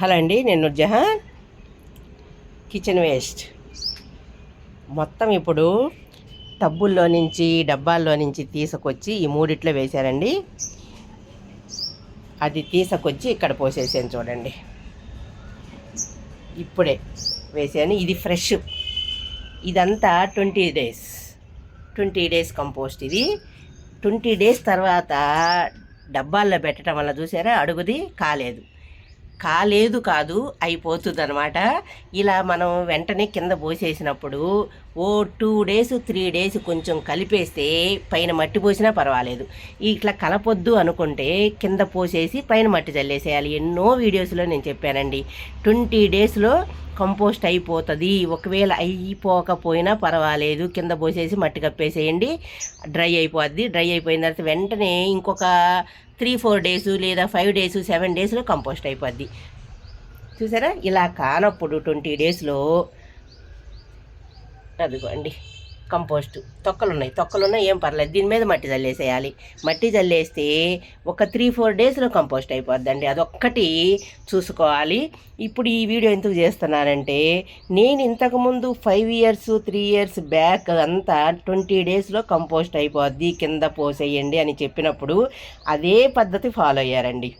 Hello అండి నేను Jahan kitchen waste. మొత్తం ఇప్పుడు టబ్బుల్లో నుంచి డబ్బాల్లో నుంచి తీసుకొచ్చి ఈ మూడిట్లో వేశారండి. అది తీసుకొచ్చి ఇక్కడ పోసేసాను చూడండి. ఇప్పుడే వేసాను ఇది ఫ్రెష్ ఇదంతా twenty days. Twenty days compost ఇది. ట్వంటీ డేస్ తర్వాత డబ్బాల్లో పెట్టడం వల్ల చూసారా అడుగుది కాలేదు. కాలేదు కాదు అయిపోతుంది అనమాట ఇలా మనం వెంటనే కింద పోసేసినప్పుడు ఓ టూ డేస్ త్రీ డేస్ కొంచెం కలిపేస్తే పైన మట్టి పోసినా పర్వాలేదు. ఇట్లా కలపొద్దు అనుకుంటే కింద పోసేసి పైన మట్టి చల్లేసేయాలి. ఎన్నో వీడియోస్లో నేను చెప్పానండి. ట్వంటీ డేస్లో కంపోస్ట్ అయిపోతుంది. ఒకవేళ అయిపోకపోయినా పర్వాలేదు. కింద పోసేసి మట్టి కప్పేసేయండి. డ్రై అయిపోద్ది. డ్రై అయిపోయిన తర్వాత వెంటనే ఇంకొక త్రీ ఫోర్ డేస్ లేదా ఫైవ్ డేస్ సెవెన్ డేస్లో కంపోస్ట్ అయిపోద్ది. చూసారా? ఇలా కానప్పుడు ట్వంటీ డేస్లో అదిగోండి. కంపోస్ట్. తొక్కలు ఉన్నాయి తొక్కలు ఉన్నాయి ఏం పర్లేదు. దీని మీద మట్టి చల్లేసేయాలి. మట్టి చల్లేస్తే ఒక త్రీ ఫోర్ డేస్లో కంపోస్ట్ అయిపోద్దండి. అదొక్కటి చూసుకోవాలి. ఇప్పుడు ఈ వీడియో ఎందుకు చేస్తున్నానంటే నేను ఇంతకుముందు five years three years back అంతా ట్వంటీ డేస్లో కంపోస్ట్ అయిపోద్ది కింద పోసేయండి అని చెప్పినప్పుడు అదే పద్ధతి ఫాలో అయ్యారండి.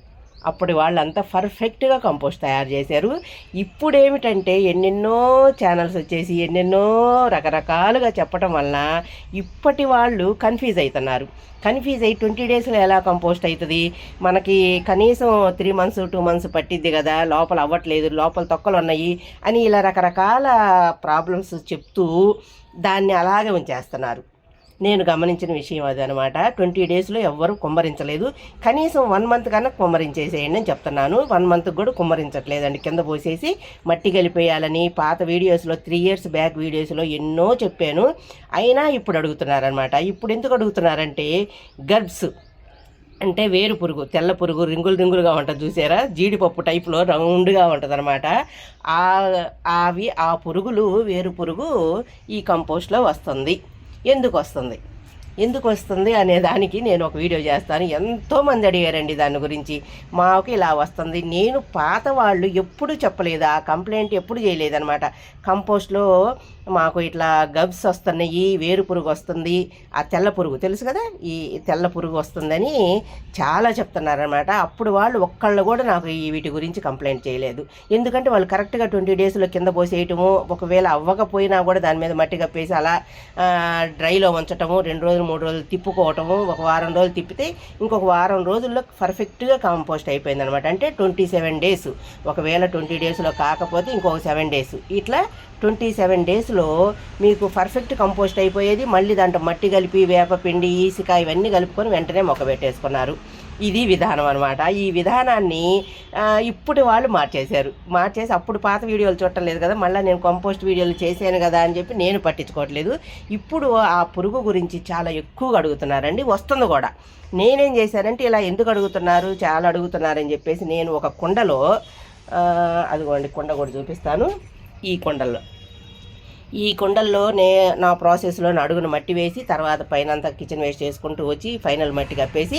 అప్పుడు వాళ్ళంతా పర్ఫెక్ట్గా కంపోస్ట్ తయారు చేశారు. ఇప్పుడు ఏమిటంటే ఎన్నెన్నో ఛానల్స్ వచ్చేసి ఎన్నెన్నో రకరకాలుగా చెప్పడం వలన ఇప్పటి వాళ్ళు కన్ఫ్యూజ్ అవుతున్నారు కన్ఫ్యూజ్ అయ్యి ట్వంటీ డేస్లో ఎలా కంపోస్ట్ అవుతుంది? మనకి కనీసం త్రీ మంత్స్ టూ మంత్స్ పట్టిద్ది కదా లోపల అవ్వట్లేదు లోపల తొక్కలు ఉన్నాయి అని ఇలా రకరకాల ప్రాబ్లమ్స్ చెప్తూ దాన్ని అలాగే ఉంచేస్తున్నారు. నేను గమనించిన విషయం అది అనమాట ట్వంటీ డేస్లో ఎవ్వరు కుమ్మరించలేదు. కనీసం వన్ మంత్ కన్నా కుమ్మరించేసేయండి అని చెప్తున్నాను. వన్ మంత్కి కూడా కుమ్మరించట్లేదండి. కింద పోసేసి మట్టి కలిపేయాలని పాత వీడియోస్లో త్రీ ఇయర్స్ బ్యాక్ వీడియోస్లో ఎన్నో చెప్పాను. అయినా ఇప్పుడు అడుగుతున్నారనమాట ఇప్పుడు ఎందుకు అడుగుతున్నారంటే గర్బ్స్ అంటే వేరు పురుగు తెల్ల పురుగు రింగులు రింగులుగా ఉంటుంది చూసారా? జీడిపప్పు టైప్లో రౌండ్గా ఉంటుంది అనమాట అవి ఆ పురుగులు వేరు పురుగు ఈ కంపోస్ట్లో వస్తుంది. ఎందుకు వస్తుంది ఎందుకు వస్తుంది అనే దానికి నేను ఒక వీడియో చేస్తాను. ఎంతోమంది అడిగారండి దాని గురించి. మాకు ఇలా వస్తుంది. నేను పాత వాళ్ళు ఎప్పుడు చెప్పలేదు. ఆ కంప్లైంట్ ఎప్పుడు చేయలేదనమాట కంపోస్ట్లో మాకు ఇట్లా గబ్స్ వస్తున్నాయి వేరు పురుగు వస్తుంది. ఆ తెల్ల పురుగు తెలుసు కదా? ఈ తెల్ల పురుగు వస్తుందని చాలా చెప్తున్నారనమాట అప్పుడు వాళ్ళు ఒక్కళ్ళు కూడా నాకు ఈ వీటి గురించి కంప్లైంట్ చేయలేదు. ఎందుకంటే వాళ్ళు కరెక్ట్గా ట్వంటీ డేస్లో కింద పోసేయటము ఒకవేళ అవ్వకపోయినా కూడా దాని మీద మట్టి కప్పేసి అలా డ్రైలో ఉంచటము రెండు రోజులు మూడు రోజులు తిప్పుకోవటము ఒక వారం రోజులు తిప్పితే ఇంకొక వారం రోజుల్లో పర్ఫెక్ట్గా కంపోస్ట్ అయిపోయింది అనమాట అంటే ట్వంటీ సెవెన్ డేస్. ఒకవేళ ట్వంటీ డేస్లో కాకపోతే ఇంకొక సెవెన్ డేస్. ఇట్లా ట్వంటీ సెవెన్ డేస్లో మీకు పర్ఫెక్ట్ కంపోస్ట్ అయిపోయేది. మళ్ళీ దాంట్లో మట్టి కలిపి వేపపిండి ఈసిక ఇవన్నీ కలుపుకొని వెంటనే మొక్క పెట్టేసుకున్నారు. ఇది విధానం అనమాట ఈ విధానాన్ని ఇప్పుడు వాళ్ళు మార్చేశారు. మార్చేసి అప్పుడు పాత వీడియోలు చూడటం కదా మళ్ళీ నేను కంపోస్ట్ వీడియోలు చేశాను కదా అని చెప్పి నేను పట్టించుకోవట్లేదు. ఇప్పుడు ఆ పురుగు గురించి చాలా ఎక్కువగా అడుగుతున్నారండి. వస్తుంది కూడా. నేనేం చేశానంటే ఇలా ఎందుకు అడుగుతున్నారు చాలా అడుగుతున్నారని చెప్పేసి నేను ఒక కుండలో అదిగోండి కుండ కూడా చూపిస్తాను. ఈ కుండల్లో. ఈ కుండల్లో నే నా ప్రాసెస్లో అడుగును మట్టి వేసి తర్వాత పైన అంతా కిచెన్ వేస్ట్ చేసుకుంటూ వచ్చి ఫైనల్ మట్టి కప్పేసి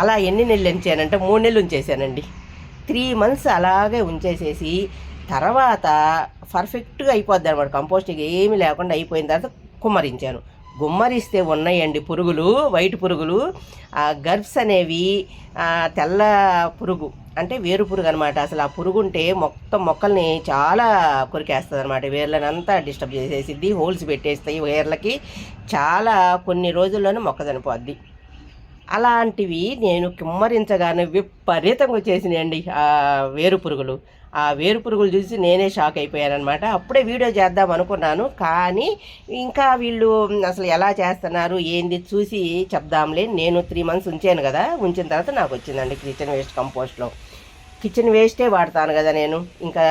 అలా ఎన్ని నెలలు ఉంచానంటే మూడు నెలలు ఉంచేసానండి. త్రీ మంత్స్ అలాగే ఉంచేసేసి తర్వాత పర్ఫెక్ట్గా అయిపోద్ది అనమాట. కంపోస్టింగ్ ఏమీ లేకుండా అయిపోయిన తర్వాత కుమ్మరించాను. గుమ్మరిస్తే ఉన్నాయండి పురుగులు వైట్ పురుగులు ఆ గర్బ్స్ అనేవి తెల్ల పురుగు అంటే వేరు పురుగు అనమాట అసలు ఆ పురుగు ఉంటే మొత్తం మొక్కల్ని చాలా కొరికేస్తుంది అనమాట వేర్లను అంతా డిస్టర్బ్ చేసేసిద్ది హోల్స్ పెట్టేస్తాయి వేర్లకి. చాలా కొన్ని రోజుల్లోనే మొక్క చనిపోద్ది. అలాంటివి నేను కిమ్మరించగానే విపరీతంగా వచ్చేసినాయండి ఆ వేరు పురుగులు. ఆ వేరు పురుగులు చూసి నేనే షాక్ అయిపోయానమాట అప్పుడే వీడియో చేద్దాం అనుకున్నాను. కానీ ఇంకా వీళ్ళు అసలు ఎలా చేస్తున్నారు ఏంది చూసి చెప్దాంలే. నేను త్రీ మంత్స్ ఉంచాను కదా ఉంచిన తర్వాత నాకు వచ్చిందండి కిచెన్ వేస్ట్ కంపోస్ట్లో కిచెన్ వేస్టే వాడతాను కదా నేను. ఇంకా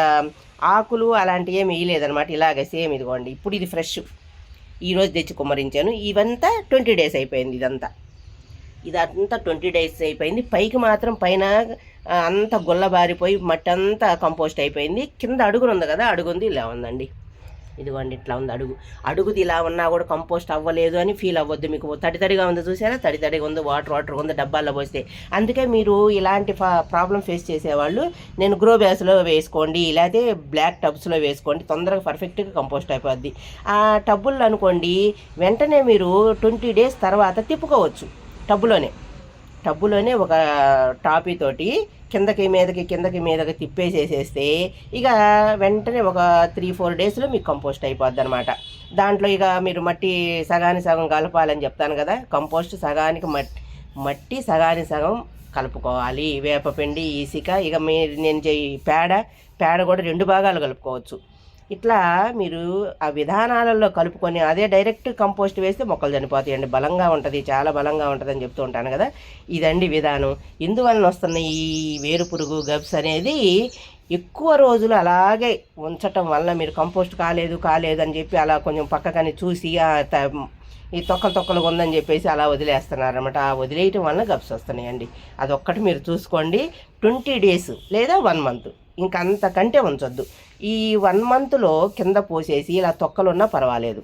ఆకులు అలాంటివి ఏమి వేయలేదనమాట ఇలాగే సేమ్ ఇదిగోండి. ఇప్పుడు ఇది ఫ్రెష్ ఈరోజు తెచ్చి కుమ్మరించాను. ఇవంతా ట్వంటీ డేస్ అయిపోయింది ఇదంతా. ఇదంతా ట్వంటీ డేస్ అయిపోయింది. పైకి మాత్రం పైన అంత గుల్లబారిపోయి మట్టి అంతా కంపోస్ట్ అయిపోయింది. కింద అడుగును ఉంది కదా అడుగుంది ఇలా ఉందండి. ఇదిగోండి ఇట్లా ఉంది అడుగు. అడుగుది ఇలా ఉన్నా కూడా కంపోస్ట్ అవ్వలేదు అని ఫీల్ అవ్వద్దు మీకు. తడి తడిగా ఉంది చూసారా? తడి తడిగా ఉంది వాటర్ వాటర్ ఉంది డబ్బాల్లో పోస్తే. అందుకే మీరు ఇలాంటి ప్రాబ్లం ఫేస్ చేసేవాళ్ళు నేను గ్రో బ్యాస్లో వేసుకోండి ఇలాగే బ్లాక్ టబ్స్లో వేసుకోండి. తొందరగా పర్ఫెక్ట్గా కంపోస్ట్ అయిపోద్ది. ఆ టబ్బుల్లో అనుకోండి వెంటనే మీరు ట్వంటీ డేస్ తర్వాత తిప్పుకోవచ్చు టబ్బులోనే. టబ్బులోనే ఒక టాపీ తోటి కిందకి మీదకి కిందకి మీదకి తిప్పేసేసేస్తే ఇక వెంటనే ఒక త్రీ ఫోర్ డేస్లో మీకు కంపోస్ట్ అయిపోద్ది అనమాట దాంట్లో ఇక మీరు మట్టి సగానికి సగం కలపాలని చెప్తాను కదా కంపోస్ట్ సగానికి మట్టి మట్టి సగానికి సగం కలుపుకోవాలి. వేపపిండి ఇసుక ఇక మీరు నేను చేయి పేడ పేడ కూడా రెండు భాగాలు కలుపుకోవచ్చు. ఇట్లా మీరు ఆ విధానాలలో కలుపుకొని అదే డైరెక్ట్ కంపోస్ట్ వేస్తే మొక్కలు చనిపోతాయండి. బలంగా ఉంటుంది చాలా బలంగా ఉంటుంది అని చెప్తూ ఉంటాను కదా. ఇదండి విధానం. ఇందువలన వస్తున్న ఈ వేరు పురుగు గబ్స్ అనేది ఎక్కువ రోజులు అలాగే ఉంచటం వల్ల మీరు కంపోస్ట్ కాలేదు కాలేదు అని చెప్పి అలా కొంచెం పక్కకని చూసి ఈ తొక్కలు తొక్కలు ఉందని చెప్పేసి అలా వదిలేస్తున్నారన్నమాట. ఆ వదిలేయటం వల్ల గబ్స్ వస్తున్నాయండి. అదొక్కటి మీరు చూసుకోండి. ట్వంటీ డేస్ లేదా వన్ మంత్. ఇంకా అంతకంటే ఉంచొద్దు. ఈ వన్ మంత్లో కింద పోసేసి ఇలా తొక్కలున్నా పర్వాలేదు.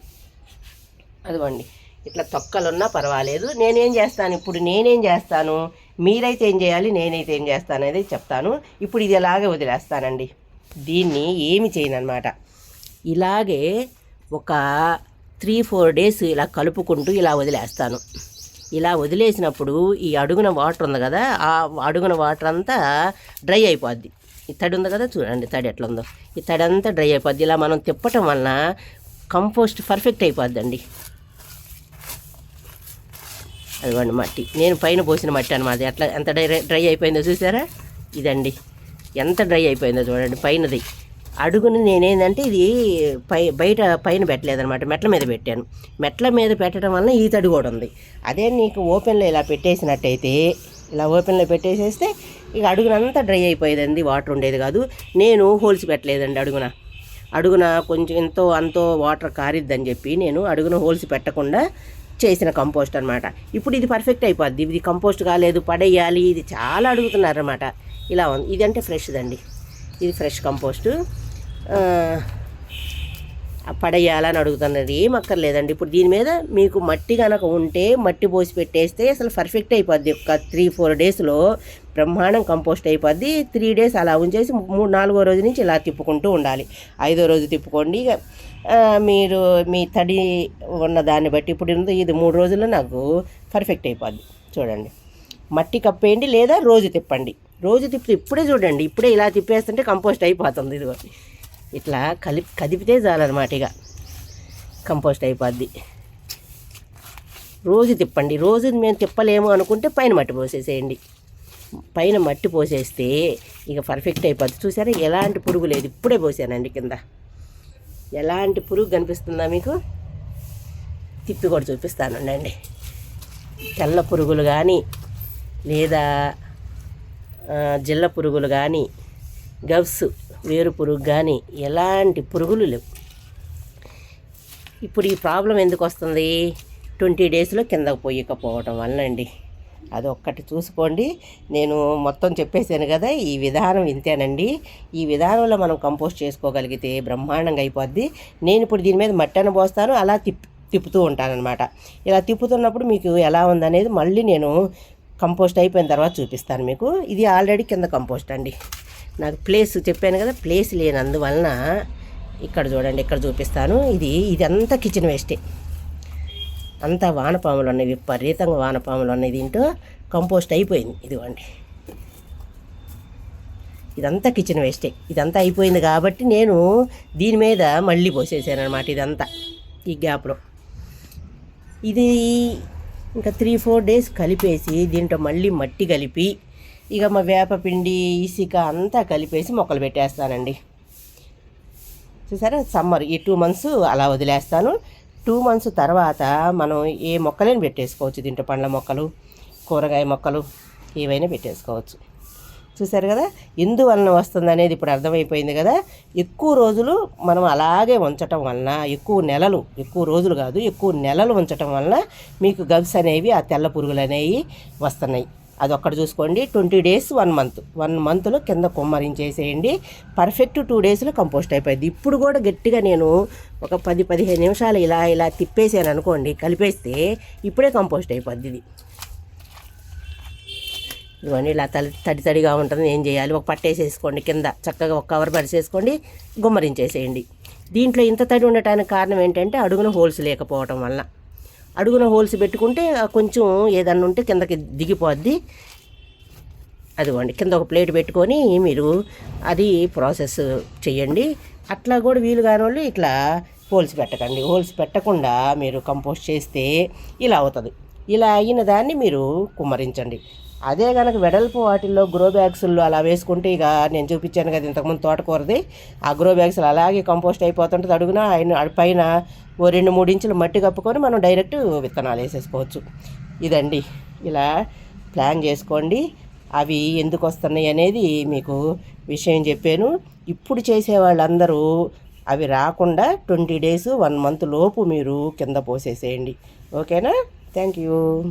అదిగోండి. ఇట్లా తొక్కలున్నా పర్వాలేదు. నేనేం చేస్తాను? ఇప్పుడు నేనేం చేస్తాను? మీరైతే ఏం చేయాలి? నేనైతే ఏం చేస్తాను అనేది చెప్తాను. ఇప్పుడు ఇది ఇలాగే వదిలేస్తానండి. దీన్ని ఏమి చేయను ఇలాగే ఒక త్రీ ఫోర్ డేస్ ఇలా కలుపుకుంటూ ఇలా వదిలేస్తాను. ఇలా వదిలేసినప్పుడు ఈ అడుగున వాటర్ ఉంది కదా ఆ అడుగున వాటర్ అంతా డ్రై అయిపోద్ది. ఈ తడి ఉంది కదా చూడండి తడి ఎట్లా ఉందో. ఈ తడి అంతా డ్రై అయిపోద్ది. ఇలా మనం తిప్పటం వలన కంపోస్ట్ పర్ఫెక్ట్ అయిపోద్దండి. అదిగోండి మట్టి. నేను పైన పోసిన మట్టి అనమాట ఎట్లా ఎంత డ్రై డ్రై అయిపోయిందో చూసారా? ఇదండి. ఎంత డ్రై అయిపోయిందో చూడండి పైనది. అడుగుని నేనేందంటే ఇది పై బయట పైన పెట్టలేదనమాట మెట్ల మీద పెట్టాను. మెట్ల మీద పెట్టడం వల్ల ఈ తడి కూడా ఉంది. అదే నీకు ఓపెన్లో ఇలా పెట్టేసినట్టయితే ఇలా ఓపెన్లో పెట్టేసేస్తే ఇక అడుగునంతా డ్రై అయిపోయేదండి వాటర్ ఉండేది కాదు. నేను హోల్స్ పెట్టలేదండి అడుగున. అడుగున కొంచెం ఎంతో అంతో వాటర్ కారిద్దని చెప్పి నేను అడుగున హోల్స్ పెట్టకుండా చేసిన కంపోస్ట్ అనమాట ఇప్పుడు ఇది పర్ఫెక్ట్ అయిపోద్ది. ఇది కంపోస్ట్ కాలేదు పడేయాలి. ఇది చాలా అడుగుతున్నారన్నమాట. ఇలా ఉంది. ఇది అంటే ఫ్రెష్దండి. ఇది ఫ్రెష్ కంపోస్టు. పడేయాలని అడుగుతున్నది. ఏం అక్కర్లేదండి. ఇప్పుడు దీని మీద మీకు మట్టి కనుక ఉంటే మట్టి పోసి పెట్టేస్తే అసలు పర్ఫెక్ట్ అయిపోద్ది. ఒక త్రీ ఫోర్ డేస్లో బ్రహ్మాండం కంపోస్ట్ అయిపోద్ది. త్రీ డేస్ అలా ఉంచేసి మూడు నాలుగో రోజు నుంచి ఇలా తిప్పుకుంటూ ఉండాలి. ఐదో రోజు తిప్పుకోండి. ఇక మీరు మీ తడి ఉన్న దాన్ని బట్టి ఇప్పుడు ఇది మూడు రోజుల్లో నాకు పర్ఫెక్ట్ అయిపోద్ది. చూడండి. మట్టి కప్పేయండి లేదా రోజు తిప్పండి. రోజు తిప్పి ఇప్పుడే చూడండి. ఇప్పుడే ఇలా తిప్పేస్తుంటే కంపోస్ట్ అయిపోతుంది ఇదిగో ఇట్లా కలిపి కదిపితే చాలన్నమాట ఇక. కంపోస్ట్ అయిపోద్ది. రోజు తిప్పండి. రోజు మేము తిప్పలేము అనుకుంటే పైన మట్టి పోసేసేయండి. పైన మట్టి పోసేస్తే ఇక పర్ఫెక్ట్ అయిపోద్ది. చూసారా? ఎలాంటి పురుగు లేదు. ఇప్పుడే పోసానండి కింద. ఎలాంటి పురుగు కనిపిస్తుందా మీకు? తిప్పి కూడా చూపిస్తానండి తెల్ల పురుగులు కానీ లేదా జిల్ల పురుగులు కానీ గవ్స్ వేరు పురుగు కానీ ఎలాంటి పురుగులు లేవు. ఇప్పుడు ఈ ప్రాబ్లం ఎందుకు వస్తుంది? ట్వంటీ డేస్లో కిందకు పోయకపోవటం వల్ల అండి ఒక్కటి చూసుకోండి. నేను మొత్తం చెప్పేశాను కదా ఈ విధానం ఇంతేనండి. ఈ విధానంలో మనం కంపోస్ట్ చేసుకోగలిగితే బ్రహ్మాండంగా అయిపోద్ది. నేను ఇప్పుడు దీని మీద మట్టను పోస్తాను అలా తిప్ తిప్పుతూ ఉంటానన్నమాట. ఇలా తిప్పుతున్నప్పుడు మీకు ఎలా ఉందనేది మళ్ళీ నేను కంపోస్ట్ అయిపోయిన తర్వాత చూపిస్తాను మీకు. ఇది ఆల్రెడీ కింద కంపోస్ట్ అండి. నాకు ప్లేస్ చెప్పాను కదా ప్లేస్ లేనందువలన ఇక్కడ చూడండి ఇక్కడ చూపిస్తాను. ఇది ఇదంతా కిచెన్ వేస్టే అంతా వానపాములు ఉన్నాయి విపరీతంగా వానపాములు ఉన్నాయి దీంట్లో. కంపోస్ట్ అయిపోయింది ఇదిగోండి. ఇదంతా కిచెన్ వేస్టే ఇదంతా అయిపోయింది కాబట్టి నేను దీని మీద మళ్ళీ పోసేసాను అనమాట ఇదంతా ఈ గ్యాప్లో ఇది ఇంకా త్రీ ఫోర్ డేస్ కలిపేసి దీంట్లో మళ్ళీ మట్టి కలిపి ఇక మా వేపపిండి ఇసుక అంతా కలిపేసి మొక్కలు పెట్టేస్తానండి. చూసారా? సమ్మర్ ఈ టూ మంత్స్ అలా వదిలేస్తాను. టూ మంత్స్ తర్వాత మనం ఏ మొక్కలైనా పెట్టేసుకోవచ్చు. దీంట్లో పండ్ల మొక్కలు కూరగాయ మొక్కలు ఏవైనా పెట్టేసుకోవచ్చు. చూసారు కదా? ఎందువలన వస్తుంది అనేది ఇప్పుడు అర్థమైపోయింది కదా? ఎక్కువ రోజులు మనం అలాగే ఉంచటం వలన ఎక్కువ నెలలు ఎక్కువ రోజులు కాదు ఎక్కువ నెలలు ఉంచటం వలన మీకు గబ్స్ అనేవి ఆ తెల్ల పురుగులు అనేవి వస్తున్నాయి. అదొక్కటి చూసుకోండి. Twenty days one month. One మంత్లో కింద కుమ్మరించేసేయండి. పర్ఫెక్ట్ టూ డేస్లో కంపోస్ట్ అయిపోయింది. ఇప్పుడు కూడా గట్టిగా నేను ఒక పది పదిహేను నిమిషాలు ఇలా ఇలా తిప్పేసాను అనుకోండి కలిపేస్తే ఇప్పుడే కంపోస్ట్ అయిపోద్ది ఇది. ఇవన్నీ ఇలా తడి తడి తడిగా ఉంటుంది. ఏం చేయాలి? ఒక పట్టేసేసుకోండి కింద. చక్కగా ఒక కవర్ పరిచేసుకోండి గుమ్మరించేసేయండి. దీంట్లో ఇంత తడి ఉండటానికి కారణం ఏంటంటే అడుగున హోల్స్ లేకపోవటం వల్ల అడుగున హోల్స్ పెట్టుకుంటే కొంచెం ఏదన్నా ఉంటే కిందకి దిగిపోద్ది. అదిగోండి కింద ఒక ప్లేట్ పెట్టుకొని మీరు అది ప్రాసెస్ చేయండి అట్లా కూడా వీలు కాని వాళ్ళు ఇట్లా హోల్స్ పెట్టకండి. హోల్స్ పెట్టకుండా మీరు కంపోస్ట్ చేస్తే ఇలా అవుతుంది. ఇలా అయిన దాన్ని మీరు కుమ్మరించండి. అదే కనుక వెడల్పు వాటిల్లో గ్రో బ్యాగ్స్లో అలా వేసుకుంటే ఇక నేను చూపించాను కదా ఇంతకుముందు తోటకూరది. ఆ గ్రో బ్యాగ్స్లో అలాగే కంపోస్ట్ అయిపోతుంటుంది అడుగున. ఆయన పైన ఓ రెండు మూడు ఇంచులు మట్టి కప్పుకొని మనం డైరెక్ట్ విత్తనాలు వేసేసుకోవచ్చు. ఇదండి. ఇలా ప్లాన్ చేసుకోండి. అవి ఎందుకు వస్తున్నాయి అనేది మీకు విషయం చెప్పాను. ఇప్పుడు చేసే వాళ్ళందరూ అవి రాకుండా ట్వంటీ డేస్ వన్ మంత్ లోపు మీరు కింద పోసేసేయండి. ఓకేనా? Thank you.